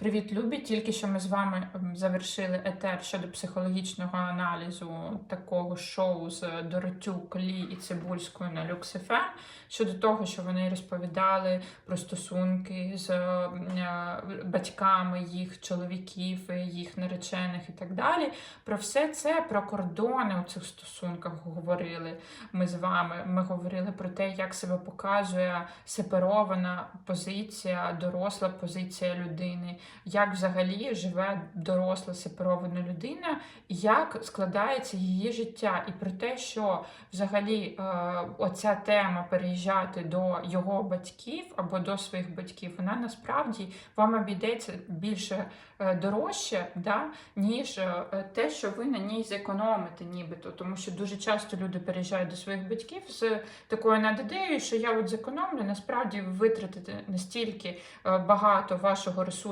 Привіт, любі! Тільки що ми з вами завершили етер щодо психологічного аналізу такого шоу з Доротюк, Лі і Цибульською на Lux FM, щодо того, що вони розповідали про стосунки з е, батьками їх чоловіків, їх наречених і так далі. Про все це, про кордони у цих стосунках говорили ми з вами. Ми говорили про те, як себе показує сепарована позиція, доросла позиція людини, як взагалі живе доросла сепарована людина, як складається її життя, і про те, що взагалі е, оця тема переїжджати до його батьків або до своїх батьків, вона насправді вам обійдеться більше е, дорожче, да, ніж е, те, що ви на ній зекономите, нібито. Тому що дуже часто люди переїжджають до своїх батьків з такою надією, що я от зекономлю, насправді ви витратите настільки багато вашого ресурсу.